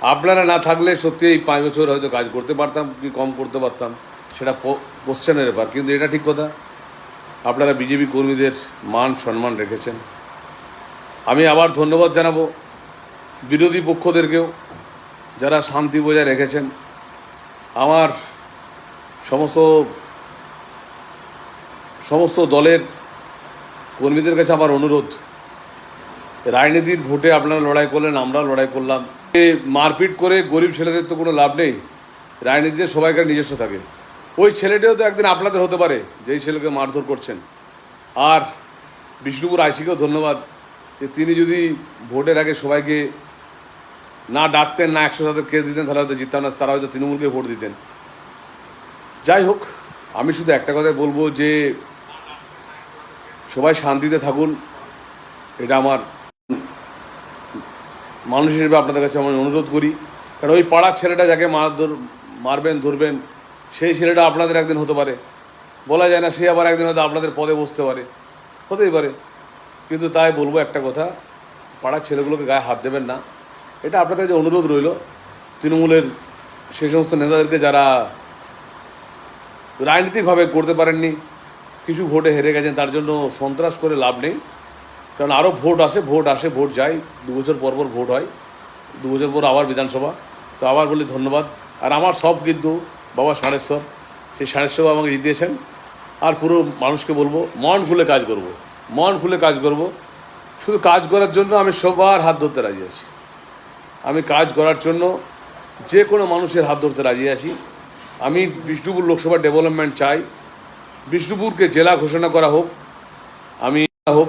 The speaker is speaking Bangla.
আপনারা না থাকলে সত্যি এই পাঁচ বছর হয়তো কাজ করতে পারতাম, কি কম করতে পারতাম, সেটা কোশ্চেনের ব্যাপার। কিন্তু এটা ঠিক কথা। আপনারা বিজেপি কর্মীদের মান সম্মান রেখেছেন। আমি আবার ধন্যবাদ জানাব বিরোধী পক্ষদেরকেও, যারা শান্তি বজায় রেখেছেন। আমার সমস্ত সমস্ত দলের কর্মীদের কাছে আমার অনুরোধ। রাজনীতির ভোটে আপনারা লড়াই করলেন, আমরাও লড়াই করলাম। মারপিট করে গরিব ছেলেদের তো কোনো লাভ নেই। রাজনীতিতে সবাইকার নিজস্ব থাকে। ওই ছেলেটিও তো একদিন আপনাদের হতে পারে, যেই ছেলেকে মারধর করছেন। আর বিষ্ণুপুর আইসিকেও ধন্যবাদ যে তিনি যদি ভোটের আগে সবাইকে না ডাকতেন, না একশো সাথে কেস দিতেন, তাহলে হয়তো জিততাম না, তারা হয়তো তৃণমূলকে ভোট দিতেন। যাই হোক, আমি শুধু একটা কথাই বলব যে সবাই শান্তিতে থাকুন, এটা আমার মানুষ হিসেবে আপনাদের কাছে আমি অনুরোধ করি। কারণ ওই পাড়ার ছেলেটা যাকে মার ধর, মারবেন, ধরবেন, সেই ছেলেটা আপনাদের একদিন হতে পারে। বলা যায় না সে আবার একদিন হয়তো আপনাদের পদে বসতে পারে। হতেই পারে। কিন্তু তাই বলব একটা কথা, পাড়ার ছেলেগুলোকে গায়ে হাত দেবেন না। এটা আপনাদের কাছে অনুরোধ রইল। তৃণমূলের সেই সমস্ত নেতাদেরকে যারা রাজনীতিকভাবে করতে পারেননি, কিছু ভোটে হেরে গেছেন, তার জন্য সন্ত্রাস করে লাভ নেই। কারণ আরও ভোট আসে ভোট আসে, ভোট যায়। দু বছর পর পর ভোট হয়। দু বছর পর আবার বিধানসভা। তো আবার বলি ধন্যবাদ। আর আমার সব কিন্তু বাবা সাড়েশ্বর সেই সাড়েশ্বর আমাকে জিতিয়েছেন। আর পুরো মানুষকে বলব, মন খুলে কাজ করব। মন খুলে কাজ করব। শুধু কাজ করার জন্য আমি সবার হাত ধরতে রাজি আছি। আমি কাজ করার জন্য যে কোনো মানুষের হাত ধরতে রাজি আছি। আমি বিষ্ণুপুর লোকসভা ডেভেলপমেন্ট চাই। বিষ্ণুপুরকে জেলা ঘোষণা করা হোক, আমি হোক